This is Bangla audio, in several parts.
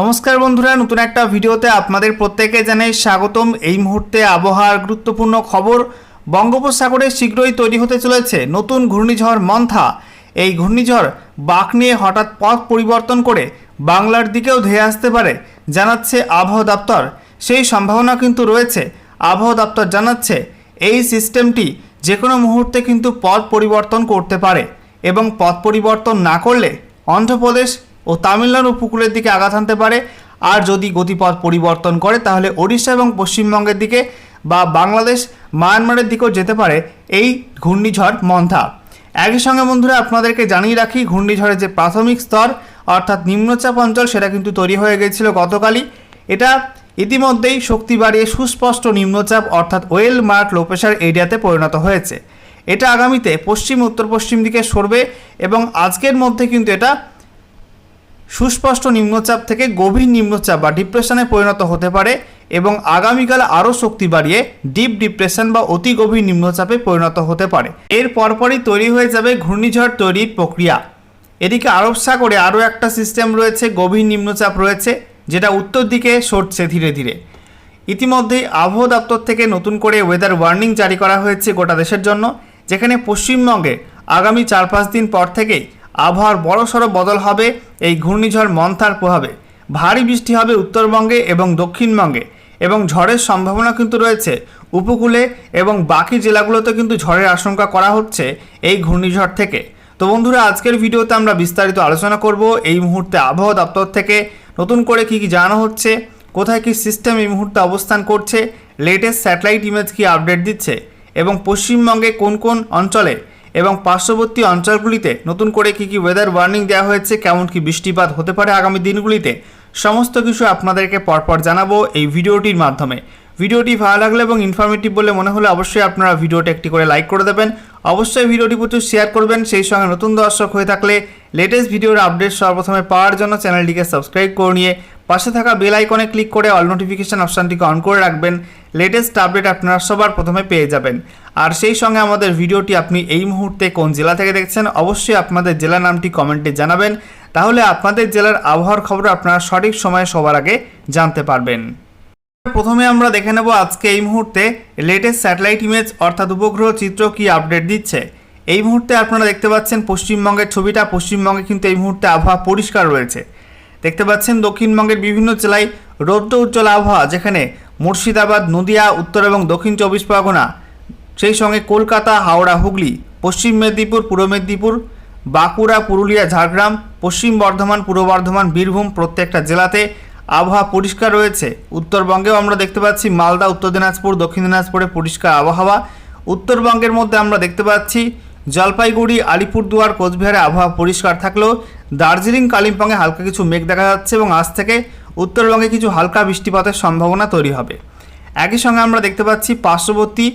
নমস্কার বন্ধুরা, নতুন একটা ভিডিওতে আপনাদের প্রত্যেকে জানাই স্বাগতম। এই মুহূর্তে আবহাওয়ার গুরুত্বপূর্ণ খবর বঙ্গোপসাগরে শীঘ্রই তৈরি হতে চলেছে নতুন ঘূর্ণিঝড় মন্থা। এই ঘূর্ণিঝড় বাঁক নিয়ে হঠাৎ পথ পরিবর্তন করে বাংলার দিকেও ধেয়ে আসতে পারে, জানাচ্ছে আবহাওয়া দপ্তর। সেই সম্ভাবনা কিন্তু রয়েছে, আবহাওয়া দপ্তর জানাচ্ছে এই সিস্টেমটি যে কোনো মুহূর্তে কিন্তু পথ পরিবর্তন করতে পারে এবং পথ পরিবর্তন না করলে অন্ধ্রপ্রদেশ ও তামিলনাড়ু উপকূলের দিকে আঘাত আনতে পারে। আর যদি গতিপথ পরিবর্তন করে, তাহলে ওড়িশা এবং পশ্চিমবঙ্গের দিকে বা বাংলাদেশ মায়ানমারের দিকেও যেতে পারে এই ঘূর্ণিঝড় মন্থা। একই সঙ্গে বন্ধুরা, আপনাদেরকে জানিয়ে রাখি, ঘূর্ণিঝড়ের যে প্রাথমিক স্তর, অর্থাৎ নিম্নচাপ অঞ্চল, সেটা কিন্তু তৈরি হয়ে গিয়েছিল গতকালই। এটা ইতিমধ্যেই শক্তি বাড়িয়ে সুস্পষ্ট নিম্নচাপ, অর্থাৎ ওয়েল মার্ক লো প্রেশার এরিয়াতে পরিণত হয়েছে। এটা আগামীতে পশ্চিম উত্তর পশ্চিম দিকে সরবে এবং আজকের মধ্যে কিন্তু এটা সুস্পষ্ট নিম্নচাপ থেকে গভীর নিম্নচাপ বা ডিপ্রেশনে পরিণত হতে পারে এবং আগামীকাল আরও শক্তি বাড়িয়ে ডিপ ডিপ্রেশন বা অতি গভীর নিম্নচাপে পরিণত হতে পারে। এর পরপরই তৈরি হয়ে যাবে ঘূর্ণিঝড় তৈরির প্রক্রিয়া। এদিকে আরব সাগরে আরও একটা সিস্টেম রয়েছে, গভীর নিম্নচাপ রয়েছে, যেটা উত্তর দিকে সরছে ধীরে ধীরে। ইতিমধ্যেই আবহাওয়া দপ্তর থেকে নতুন করে ওয়েদার ওয়ার্নিং জারি করা হয়েছে গোটা দেশের জন্য, যেখানে পশ্চিমবঙ্গে আগামী চার পাঁচ দিন পর থেকেই আবহাওয়ার বড়সড় বদল হবে এই ঘূর্ণিঝড় মন্থার প্রভাবে। ভারী বৃষ্টি হবে উত্তরবঙ্গে এবং দক্ষিণবঙ্গে এবং ঝড়ের সম্ভাবনা কিন্তু রয়েছে উপকূলে এবং বাকি জেলাগুলোতে কিন্তু ঝড়ের আশঙ্কা করা হচ্ছে এই ঘূর্ণিঝড় থেকে। তো বন্ধুরা, আজকের ভিডিওতে আমরা বিস্তারিত আলোচনা করব এই মুহূর্তে আবহাওয়া দপ্তর থেকে, নতুন করে কি কি জানানো হচ্ছে, কোথায় কি সিস্টেম এই মুহূর্তে অবস্থান করছে লেটেস্ট স্যাটেলাইট ইমেজ কি আপডেট দিচ্ছে এবং পশ্চিমবঙ্গে কোন কোন অঞ্চলে এবং পার্শ্ববর্তী অঞ্চলগুলিতে নতুন করে কি কি ওয়েদার ওয়ার্নিং দেওয়া হয়েছে, কেমন কি বৃষ্টিপাত হতে পারে আগামী দিনগুলিতে, সমস্ত কিছু আপনাদেরকে পরপর জানাব এই ভিডিওটির মাধ্যমে। ভিডিওটি ভালো লাগলে এবং ইনফরমেটিভ বলে মনে হলে অবশ্যই আপনারা ভিডিওটি একটি করে লাইক করে দেবেন। অবশ্যই ভিডিওটি প্রচুর শেয়ার করবেন, সেই সঙ্গে নতুন দর্শক হয়ে থাকলে লেটেস্ট ভিডিওর আপডেট সর্বপ্রথমে পাওয়ার জন্য চ্যানেলটিকে সাবস্ক্রাইব করে নিয়ে পাশে থাকা বেল আইকনে ক্লিক করে অল নোটিফিকেশন অপশানটিকে অন করে রাখবেন। লেটেস্ট আপডেট আপনারা সবার প্রথমে পেয়ে যাবেন। আর সেই সঙ্গে আমাদের ভিডিওটি আপনি এই মুহূর্তে কোন জেলা থেকে দেখছেন, অবশ্যই আপনাদের জেলা নামটি কমেন্টে জানাবেন। তাহলে আপনাদের জেলার আবহাওয়ার খবর আপনারা সঠিক সময়ে সবার আগে জানতে পারবেন। প্রথমে আমরা দেখে নেব আজকে এই মুহূর্তে লেটেস্ট স্যাটেলাইট ইমেজ অর্থাৎ উপগ্রহ চিত্র কি আপডেট দিচ্ছে। এই মুহূর্তে আপনারা দেখতে পাচ্ছেন পশ্চিমবঙ্গের ছবিটা, পশ্চিমবঙ্গে কিন্তু এই মুহূর্তে আবহাওয়া পরিষ্কার রয়েছে। দেখতে পাচ্ছেন দক্ষিণবঙ্গের বিভিন্ন জেলায় রৌদ্র উজ্জ্বল আবহাওয়া, যেখানে মুর্শিদাবাদ, নদিয়া, উত্তর এবং দক্ষিণ চব্বিশ পরগনা, সেই সঙ্গে কলকাতা, হাওড়া, হুগলি, পশ্চিম মেদিনীপুর, পূর্ব মেদিনীপুর, বাঁকুড়া, পুরুলিয়া, ঝাড়গ্রাম, পশ্চিম বর্ধমান, পূর্ব বর্ধমান, বীরভূম প্রত্যেকটা জেলাতে আবহাওয়া পরিষ্কার রয়েছে। উত্তরবঙ্গেও আমরা দেখতে পাচ্ছি মালদা, উত্তর দিনাজপুর, দক্ষিণ দিনাজপুরে পরিষ্কার আবহাওয়া। উত্তরবঙ্গের মধ্যে আমরা দেখতে পাচ্ছি জলপাইগুড়ি, আলিপুরদুয়ার, কোচবিহারে আবহাওয়া পরিষ্কার থাকলেও দার্জিলিং, কালিম্পংয়ে হালকা কিছু মেঘ দেখা যাচ্ছে এবং আজ থেকে উত্তরবঙ্গে কিছু হালকা বৃষ্টিপাতের সম্ভাবনা তৈরি হবে। একই সঙ্গে আমরা দেখতে পাচ্ছি পার্শ্ববর্তী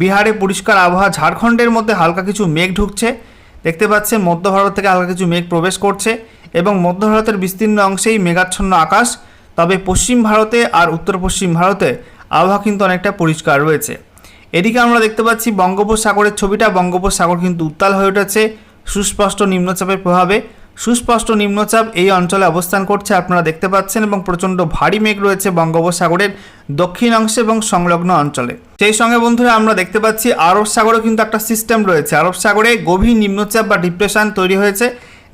বিহারে পরিষ্কার আবহাওয়া, ঝাড়খণ্ডের মধ্যে হালকা কিছু মেঘ ঢুকছে। দেখতে পাচ্ছেন মধ্য ভারত থেকে হালকা কিছু মেঘ প্রবেশ করছে এবং মধ্য ভারতের বিস্তীর্ণ অংশেই মেঘাচ্ছন্ন আকাশ। তবে পশ্চিম ভারতে আর উত্তর পশ্চিম ভারতে আবহাওয়া কিন্তু অনেকটা পরিষ্কার রয়েছে। এদিকে আমরা দেখতে পাচ্ছি বঙ্গোপসাগরের ছবিটা। বঙ্গোপসাগর কিন্তু উত্তাল হয়ে উঠেছে। সুস্পষ্ট নিম্নচাপের প্রভাবে। সুস্পষ্ট নিম্নচাপ এই অঞ্চলে অবস্থান করছে আপনারা দেখতে পাচ্ছেন এবং প্রচণ্ড ভারী মেঘ রয়েছে বঙ্গোপসাগরের দক্ষিণ অংশে এবং সংলগ্ন অঞ্চলে। সেই সঙ্গে বন্ধুরা আমরা দেখতে পাচ্ছি আরব সাগরেও কিন্তু একটা সিস্টেম রয়েছে। আরব সাগরে গভীর নিম্নচাপ বা ডিপ্রেশন তৈরি হয়েছে,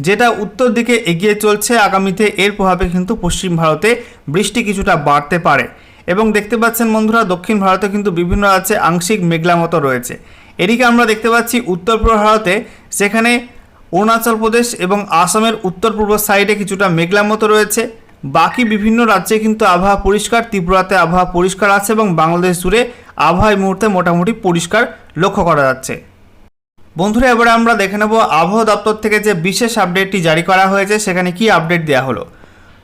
যেটা উত্তর দিকে এগিয়ে চলছে। আগামীতে এর প্রভাবে কিন্তু পশ্চিম ভারতে বৃষ্টি কিছুটা বাড়তে পারে। এবং দেখতে পাচ্ছেন বন্ধুরা, দক্ষিণ ভারতে কিন্তু বিভিন্ন রাজ্যে আংশিক মেঘলা মতো রয়েছে। এদিকে আমরা দেখতে পাচ্ছি উত্তর পূর্ব ভারতে সেখানে অরুণাচল প্রদেশ এবং আসামের উত্তর পূর্ব সাইডে কিছুটা মেঘলা মতো রয়েছে। বাকি বিভিন্ন রাজ্যে কিন্তু আবহাওয়া পরিষ্কার, ত্রিপুরাতে আবহাওয়া পরিষ্কার আছে এবং বাংলাদেশ জুড়ে আবহাওয়া মুহূর্তে মোটামুটি পরিষ্কার লক্ষ্য করা যাচ্ছে। বন্ধুরা, এবারে আমরা দেখে নেব আবহাওয়া দপ্তর থেকে যে বিশেষ আপডেটটি জারি করা হয়েছে, সেখানে কি আপডেট দেওয়া হলো।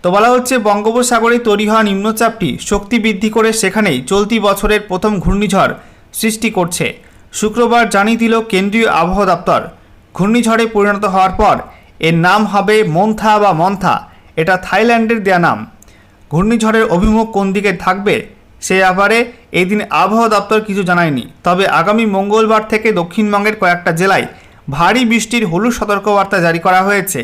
তো বলা হচ্ছে বঙ্গোপসাগরে তৈরি হওয়া নিম্নচাপটি শক্তি বৃদ্ধি করে সেখানেই চলতি বছরের প্রথম ঘূর্ণিঝড় সৃষ্টি করছে। শুক্রবার জানিয়ে দিল কেন্দ্রীয় আবহাওয়া দপ্তর। ঘূর্ণিঝড়ে পরিণত হওয়ার পর এর নাম হবে মন্থা বা মন্থা। এটা থাইল্যান্ডের দেয়া নাম। ঘূর্ণিঝড়ের অভিমুখ কোন দিকে থাকবে সে ব্যাপারে এই দিন আবহাওয়া দপ্তর কিছু জানায়নি। তবে আগামী মঙ্গলবার থেকে দক্ষিণবঙ্গের কয়েকটা জেলায় ভারী বৃষ্টির হলুদ সতর্কবার্তা জারি করা হয়েছে।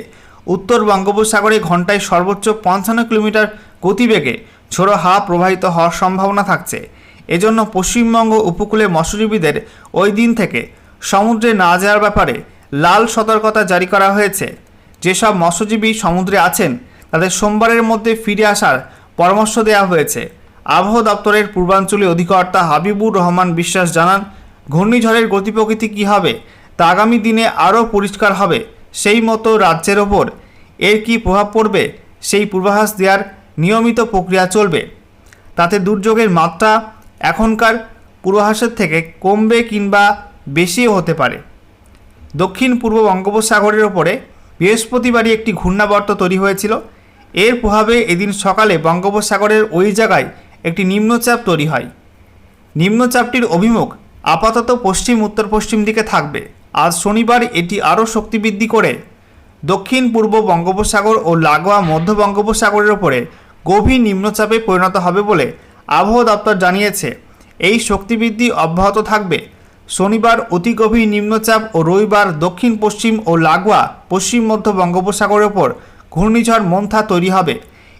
উত্তর বঙ্গোপসাগরে ঘন্টায় সর্বোচ্চ পঞ্চান্ন কিলোমিটার গতিবেগে ঝোড়ো হাওয়া প্রবাহিত হওয়ার সম্ভাবনা থাকছে। এজন্য পশ্চিমবঙ্গ উপকূলে মৎস্যজীবীদের ওই দিন থেকে সমুদ্রে না যাওয়ার ব্যাপারে লাল সতর্কতা জারি করা হয়েছে। যেসব মৎস্যজীবী সমুদ্রে আছেন, তাদের সোমবারের মধ্যে ফিরে আসার পরামর্শ দেওয়া হয়েছে। আবহাওয়া দপ্তরের পূর্বাঞ্চলীয় অধিকর্তা হাবিবুর রহমান বিশ্বাস জানান, ঘূর্ণিঝড়ের গতি প্রকৃতি কী হবে, তা আগামী দিনে আরও পরিষ্কার হবে। সেই মতো রাজ্যের ওপর এর কী প্রভাব পড়বে? সেই পূর্বাভাস দেওয়ার নিয়মিত প্রক্রিয়া চলবে। তাতে দুর্যোগের মাত্রা এখনকার পূর্বাভাসের থেকে কমবে কিংবা বেশিও হতে পারে। দক্ষিণ পূর্ব বঙ্গোপসাগরের ওপরে বৃহস্পতিবারই একটি ঘূর্ণাবর্ত তৈরি হয়েছিল। এর প্রভাবে এদিন সকালে বঙ্গোপসাগরের ওই জায়গায় একটি নিম্নচাপ তৈরি হয়। নিম্নচাপটির অভিমুখ আপাতত পশ্চিম উত্তর পশ্চিম দিকে থাকবে। আজ শনিবার এটি আরও শক্তিবৃদ্ধি করে। দক্ষিণ, পূর্ব বঙ্গোপসাগর ও লাগোয়া মধ্য বঙ্গোপসাগরের ওপরে গভীর নিম্নচাপে পরিণত হবে বলে আবহাওয়া দপ্তর জানিয়েছে। এই শক্তিবৃদ্ধি অব্যাহত থাকবে। শনিবার অতি গভীর নিম্নচাপ ও রবিবার দক্ষিণ, পশ্চিম ও লাগোয়া পশ্চিম মধ্য বঙ্গোপসাগরের ওপর ঘূর্ণিঝড় মন্থা তৈরি হবে।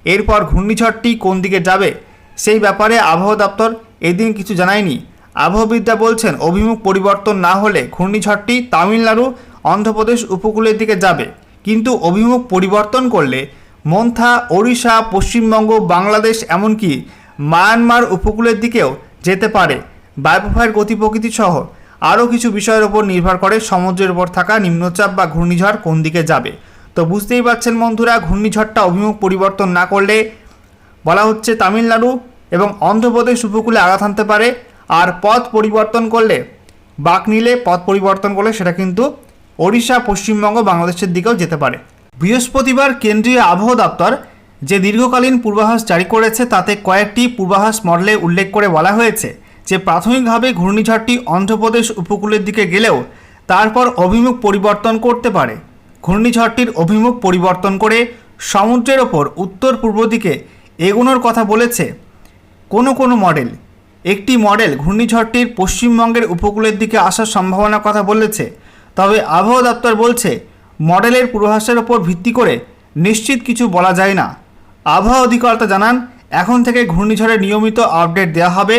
এরপর ঘূর্ণিঝড়টি কোন দিকে যাবে সেই ব্যাপারে আবহাওয়া দপ্তর এদিন কিছু জানায়নি। আবহাওয়াবিদরা বলছেন, অভিমুখ পরিবর্তন না হলে ঘূর্ণিঝড়টি তামিলনাড়ু, অন্ধ্রপ্রদেশ উপকূলের দিকে যাবে। কিন্তু অভিমুখ পরিবর্তন করলে মন্থা, ওড়িশা, পশ্চিমবঙ্গ, বাংলাদেশ এমনকি মায়ানমার উপকূলের দিকেও যেতে পারে। বায়ুপ্রবাহের গতি প্রকৃতি সহ আরও কিছু বিষয়ের ওপর নির্ভর করে সমুদ্রের ওপর থাকা নিম্নচাপ বা ঘূর্ণিঝড় কোন দিকে যাবে। তো বুঝতেই পারছেন বন্ধুরা, ঘূর্ণিঝড়টা অভিমুখ পরিবর্তন না করলে বলা হচ্ছে তামিলনাড়ু এবং অন্ধ্রপ্রদেশ উপকূলে আঘাত আনতে পারে। আর পথ পরিবর্তন করলে, বাঁক নিলে পথ পরিবর্তন করলে সেটা কিন্তু ওড়িশা, পশ্চিমবঙ্গ, বাংলাদেশের দিকেও যেতে পারে। বৃহস্পতিবার কেন্দ্রীয় আবহাওয়া দপ্তর যে দীর্ঘকালীন পূর্বাভাস জারি করেছে, তাতে কয়েকটি পূর্বাভাস মডেলে উল্লেখ করে বলা হয়েছে যে, প্রাথমিকভাবে ঘূর্ণিঝড়টি অন্ধ্রপ্রদেশ উপকূলের দিকে গেলেও তারপর অভিমুখ পরিবর্তন করতে পারে। ঘূর্ণিঝড়টির অভিমুখ পরিবর্তন করে সমুদ্রের ওপর উত্তর পূর্ব দিকে এগোনোর কথা বলেছে কোনো কোনো মডেল। একটি মডেল ঘূর্ণিঝড়টির পশ্চিমবঙ্গের উপকূলের দিকে আসার সম্ভাবনার কথা বলেছে। তবে আবহাওয়া দপ্তর বলছে, মডেলের পূর্বাভাসের ওপর ভিত্তি করে নিশ্চিত কিছু বলা যায় না। আবহাওয়া অধিকর্তা জানান, এখন থেকে ঘূর্ণিঝড়ের নিয়মিত আপডেট দেওয়া হবে।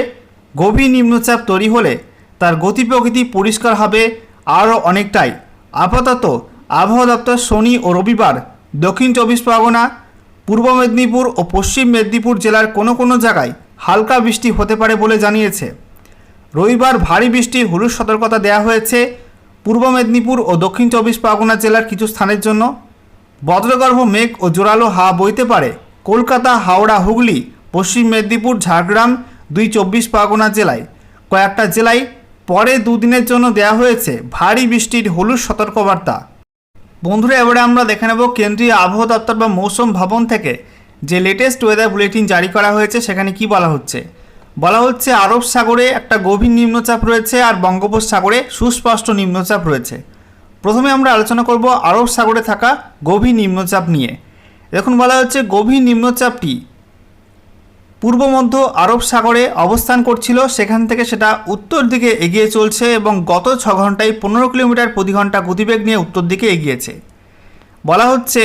গভীর নিম্নচাপ তৈরি হলে তার গতি প্রকৃতি পরিষ্কার হবে আরও অনেকটাই। আপাতত আবহাওয়া দপ্তর শনি ও রবিবার দক্ষিণ চব্বিশ পরগনা, পূর্ব মেদিনীপুর ও পশ্চিম মেদিনীপুর জেলার কোনো কোনো জায়গায় হালকা বৃষ্টি হতে পারে বলে জানিয়েছে। রবিবার ভারী বৃষ্টির হলুদ সতর্কতা দেওয়া হয়েছে পূর্ব মেদিনীপুর ও দক্ষিণ চব্বিশ পরগনা জেলার কিছু স্থানের জন্য। বজ্রগর্ভ মেঘ ও জোরালো হাওয়া বইতে পারে। কলকাতা, হাওড়া, হুগলি, পশ্চিম মেদিনীপুর, ঝাড়গ্রাম দুই চব্বিশ পরগনা জেলায়। কয়েকটা জেলায় পরে দুদিনের জন্য দেওয়া হয়েছে ভারী বৃষ্টির হলুদ সতর্কবার্তা। বন্ধুরা, এবারে আমরা দেখে নেব কেন্দ্রীয় আবহাওয়া দপ্তর বা মৌসুম ভবন থেকে যে লেটেস্ট ওয়েদার বুলেটিন জারি করা হয়েছে, সেখানে কি বলা হচ্ছে? বলা হচ্ছে, আরব সাগরে একটা গভীর নিম্নচাপ রয়েছে আর বঙ্গোপসাগরে সুস্পষ্ট নিম্নচাপ রয়েছে। প্রথমে আমরা আলোচনা করব আরব সাগরে থাকা গভীর নিম্নচাপ নিয়ে। এখন বলা হচ্ছে, গভীর নিম্নচাপটি পূর্ব মধ্য আরব সাগরে অবস্থান করছিল, সেখান থেকে সেটা উত্তর দিকে এগিয়ে চলছে এবং গত ছ ঘন্টায় পনেরো কিলোমিটার প্রতি ঘণ্টা গতিবেগ নিয়ে উত্তর দিকে এগিয়েছে। বলা হচ্ছে,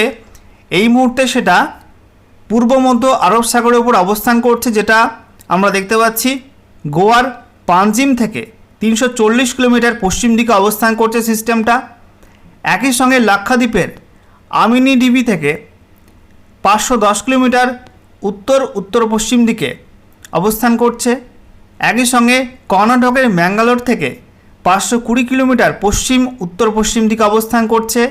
এই মুহূর্তে সেটা পূর্ব মধ্য আরব সাগরের উপর অবস্থান করছে, যেটা আমরা দেখতে পাচ্ছি। গোয়ার পাঞ্জিম থেকে তিনশো চল্লিশ কিলোমিটার পশ্চিম দিকে অবস্থান করছে সিস্টেমটা। একই সঙ্গে লাক্ষাদ্বীপের আমিনি ডিবি থেকে পাঁচশো দশ কিলোমিটার উত্তর উত্তর পশ্চিম দিকে অবস্থান করছে। একই সঙ্গে কর্ণাটকের ম্যাঙ্গালোর থেকে পাঁচশো কুড়ি কিলোমিটার পশ্চিম, উত্তর পশ্চিম দিকে অবস্থান করছে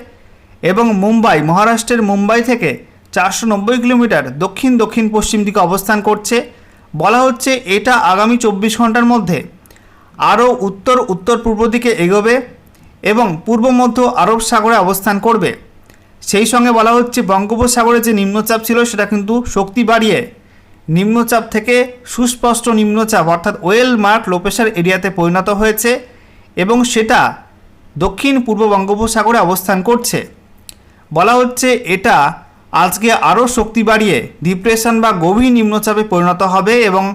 এবং মুম্বাই, মহারাষ্ট্রের মুম্বাই থেকে চারশো নব্বই কিলোমিটার দক্ষিণ দক্ষিণ পশ্চিম দিকে অবস্থান করছে। বলা হচ্ছে এটা আগামী চব্বিশ ঘণ্টার মধ্যে আরও উত্তর উত্তর পূর্ব দিকে এগোবে এবং পূর্ব মধ্য আরব সাগরে অবস্থান করবে। সেই সঙ্গে বলা হচ্ছে বঙ্গোপসাগরে যে নিম্নচাপ ছিল সেটা কিন্তু শক্তি বাড়িয়ে নিম্নচাপ থেকে সুস্পষ্ট নিম্নচাপ অর্থাৎ ওয়েল মার্ক লোপেশার এরিয়াতে পরিণত হয়েছে এবং সেটা দক্ষিণ পূর্ব বঙ্গোপসাগরে অবস্থান করছে। বলা হচ্ছে এটা আজকে আরও শক্তি বাড়িয়ে ডিপ্রেশন বা গভীর নিম্নচাপে পরিণত হবে এবং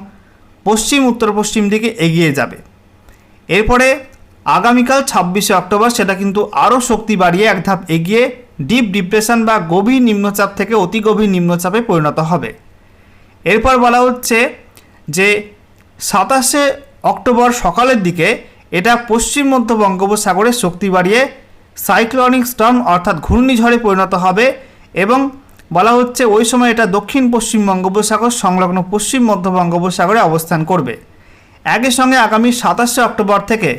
পশ্চিম উত্তর পশ্চিম দিকে এগিয়ে যাবে। এরপরে আগামীকাল ছাব্বিশে অক্টোবর সেটা কিন্তু আরও শক্তি বাড়িয়ে এক ধাপ এগিয়ে ডিপ ডিপ্রেশন বা গভীর নিম্নচাপ থেকে অতি গভীর নিম্নচাপে পরিণত হবে। এরপর বলা হচ্ছে যে সাতাশে অক্টোবর সকালের দিকে এটা পশ্চিম মধ্য বঙ্গোপসাগরে শক্তি বাড়িয়ে সাইক্লনিক স্টর্ম অর্থাৎ ঘূর্ণিঝড়ে পরিণত হবে এবং বলা হচ্ছে ওই সময় এটা দক্ষিণ পশ্চিম বঙ্গোপসাগর সংলগ্ন পশ্চিম মধ্য বঙ্গোপসাগরে অবস্থান করবে। একই সঙ্গে আগামী সাতাশে অক্টোবর থেকে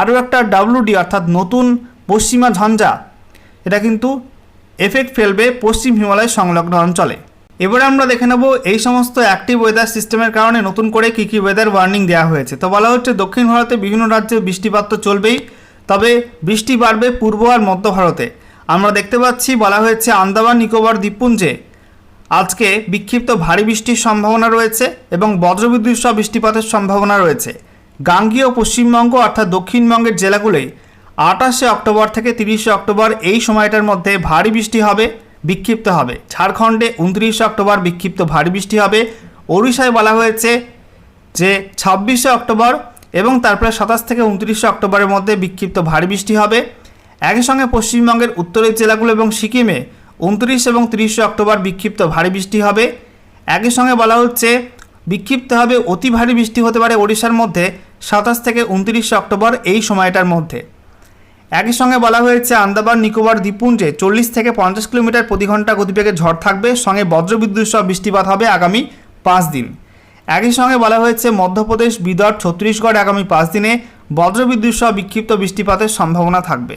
আরও একটা ডাব্লুডি অর্থাৎ নতুন পশ্চিমা ঝঞ্ঝা, এটা কিন্তু এফেক্ট ফেলবে পশ্চিম হিমালয় সংলগ্ন অঞ্চলে। এবারে আমরা দেখে নেব এই সমস্ত অ্যাক্টিভ ওয়েদার সিস্টেমের কারণে নতুন করে কী কী ওয়েদার ওয়ার্নিং দেওয়া হয়েছে। তো বলা হচ্ছে দক্ষিণ ভারতে বিভিন্ন রাজ্যে বৃষ্টিপাত তো চলবেই, তবে বৃষ্টি বাড়বে পূর্ব আর মধ্য ভারতে। আমরা দেখতে পাচ্ছি, বলা হয়েছে আন্দামান, নিকোবর, দ্বীপপুঞ্জে আজকে বিক্ষিপ্ত ভারী বৃষ্টির সম্ভাবনা রয়েছে এবং বজ্রবিদ্যুৎ সহ বৃষ্টিপাতের সম্ভাবনা রয়েছে। গাঙ্গীয় পশ্চিমবঙ্গ অর্থাৎ দক্ষিণবঙ্গের জেলাগুলোয় আটাশে অক্টোবর থেকে তিরিশে অক্টোবর এই সময়টার মধ্যে ভারী বৃষ্টি হবে, বিক্ষিপ্ত হবে। ঝাড়খণ্ডে উনত্রিশে অক্টোবর বিক্ষিপ্ত ভারী বৃষ্টি হবে। ওড়িশায় বলা হয়েছে যে ছাব্বিশে অক্টোবর এবং তারপরে সাতাশ থেকে উনত্রিশে অক্টোবরের মধ্যে বিক্ষিপ্ত ভারী বৃষ্টি হবে। একই সঙ্গে পশ্চিমবঙ্গের উত্তরের জেলাগুলো এবং সিকিমে উনত্রিশ এবং তিরিশে অক্টোবর বিক্ষিপ্ত ভারী বৃষ্টি হবে। একই সঙ্গে বলা হচ্ছে, বিক্ষিপ্ত হবে অতি ভারী বৃষ্টি হতে পারে ওড়িশার মধ্যে সাতাশ থেকে উনত্রিশে অক্টোবর এই সময়টার মধ্যে। একই সঙ্গে বলা হয়েছে, আন্দামান, নিকোবর, দ্বীপপুঞ্জে চল্লিশ থেকে পঞ্চাশ কিলোমিটার প্রতি ঘণ্টা গতিবেগে ঝড় থাকবে। সঙ্গে বজ্রবিদ্যুৎ সহ বৃষ্টিপাত হবে আগামী পাঁচ দিন। একই সঙ্গে বলা হয়েছে, মধ্যপ্রদেশ বিদর ছত্তিশগড় আগামী পাঁচ দিনে বজ্রবিদ্যুৎ সহ বিক্ষিপ্ত বৃষ্টিপাতের সম্ভাবনা থাকবে।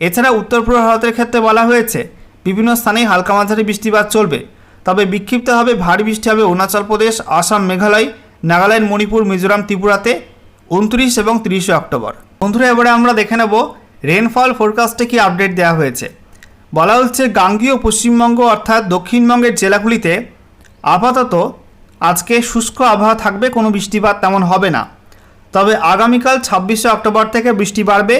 এছাড়া উত্তর পূর্ব ভারতের ক্ষেত্রে বলা হয়েছে, বিভিন্ন স্থানেই হালকা মাঝারি বৃষ্টিপাত চলবে। তবে বিক্ষিপ্ত হবে ভারী বৃষ্টি হবে অরুণাচল প্রদেশ, আসাম, মেঘালয়, নাগাল্যান্ড, মণিপুর, মিজোরাম, ত্রিপুরাতে উনত্রিশ এবং তিরিশে অক্টোবর। বন্ধুরা, এবারে আমরা দেখে নেব রেনফল ফোরকাস্টে কি আপডেট দেওয়া হয়েছে। বলা হচ্ছে গাঙ্গীয় পশ্চিমবঙ্গ অর্থাৎ দক্ষিণবঙ্গের জেলাগুলিতে আপাতত আজকে শুষ্ক আবহাওয়া থাকবে, কোনো বৃষ্টিপাত তেমন হবে না। তবে আগামীকাল ছাব্বিশে অক্টোবর থেকে বৃষ্টি বাড়বে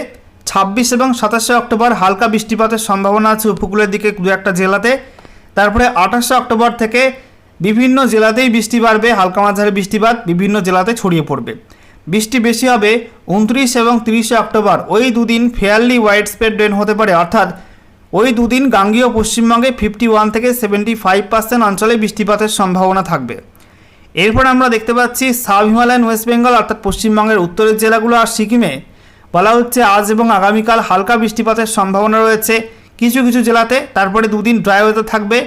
ছাব্বিশ এবং সাতাশে অক্টোবর হালকা বৃষ্টিপাতের সম্ভাবনা আছে উপকূলের দিকে দু একটা জেলাতে। তারপরে আঠাশে অক্টোবর থেকে বিভিন্ন জেলাতেই বৃষ্টি বাড়বে, হালকা মাঝারি বৃষ্টিপাত বিভিন্ন জেলাতে ছড়িয়ে পড়বে। বৃষ্টি বেশি হবে উনত্রিশ এবং তিরিশে অক্টোবর। ওই দুদিন ফেয়ারলি ওয়াইড স্প্রেড রেন হতে পারে, অর্থাৎ ওই দুদিন গাঙ্গীয় পশ্চিমবঙ্গে ফিফটি ওয়ান থেকে সেভেন্টি ফাইভ পার্সেন্ট অঞ্চলে বৃষ্টিপাতের সম্ভাবনা থাকবে। এরপর আমরা দেখতে পাচ্ছি সাব হিমালয়ান ওয়েস্ট বেঙ্গল, অর্থাৎ পশ্চিমবঙ্গের উত্তরের জেলাগুলো আর সিকিমে। বলা হচ্ছে আজ এবং আগামীকাল হালকা বৃষ্টিপাতের সম্ভাবনা রয়েছে। কিছু কিছু জেলাতে তারপরে দুদিন ড্রাই ওয়েদার থাকবে।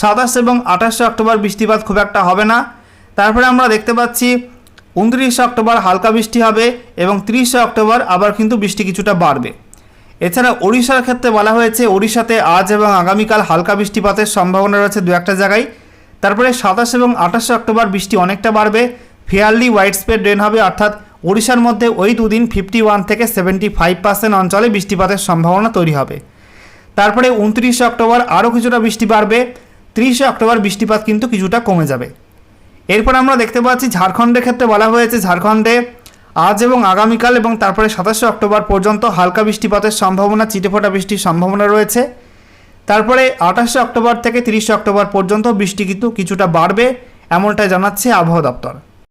সাতাশ এবং আঠাশে অক্টোবর বৃষ্টিপাত খুব একটা হবে না। তারপরে আমরা দেখতে পাচ্ছি উনত্রিশে অক্টোবর হালকা বৃষ্টি হবে এবং তিরিশে অক্টোবর আবার কিন্তু বৃষ্টি কিছুটা বাড়বে। এছাড়া ওড়িশার ক্ষেত্রে বলা হয়েছে ওড়িশাতে আজ এবং আগামীকাল হালকা বৃষ্টিপাতের সম্ভাবনা রয়েছে দু একটা জায়গায়। তারপরে সাতাশ এবং আঠাশে অক্টোবর বৃষ্টি অনেকটা বাড়বে। ফেয়ারলি ওয়াইড স্প্রেড রেন হবে, অর্থাৎ ওড়িশার মধ্যে ওই দুদিন ফিফটি ওয়ান থেকে সেভেন্টি ফাইভ পার্সেন্ট অঞ্চলে বৃষ্টিপাতের সম্ভাবনা তৈরি হবে। তারপরে উনত্রিশে অক্টোবর আরও কিছুটা বৃষ্টি বাড়বে, তিরিশে অক্টোবর বৃষ্টিপাত কিন্তু কিছুটা কমে যাবে। এরপর আমরা দেখতে পাচ্ছি ঝাড়খণ্ডের ক্ষেত্রে বলা হয়েছে ঝাড়খণ্ডে আজ এবং আগামীকাল এবং তারপরে সাতাশে অক্টোবর পর্যন্ত হালকা বৃষ্টিপাতের সম্ভাবনা, চিটেফোঁটা বৃষ্টির সম্ভাবনা রয়েছে। তারপরে আঠাশে অক্টোবর থেকে তিরিশে অক্টোবর পর্যন্ত বৃষ্টি কিন্তু কিছুটা বাড়বে, এমনটাই জানাচ্ছে আবহাওয়া দপ্তর।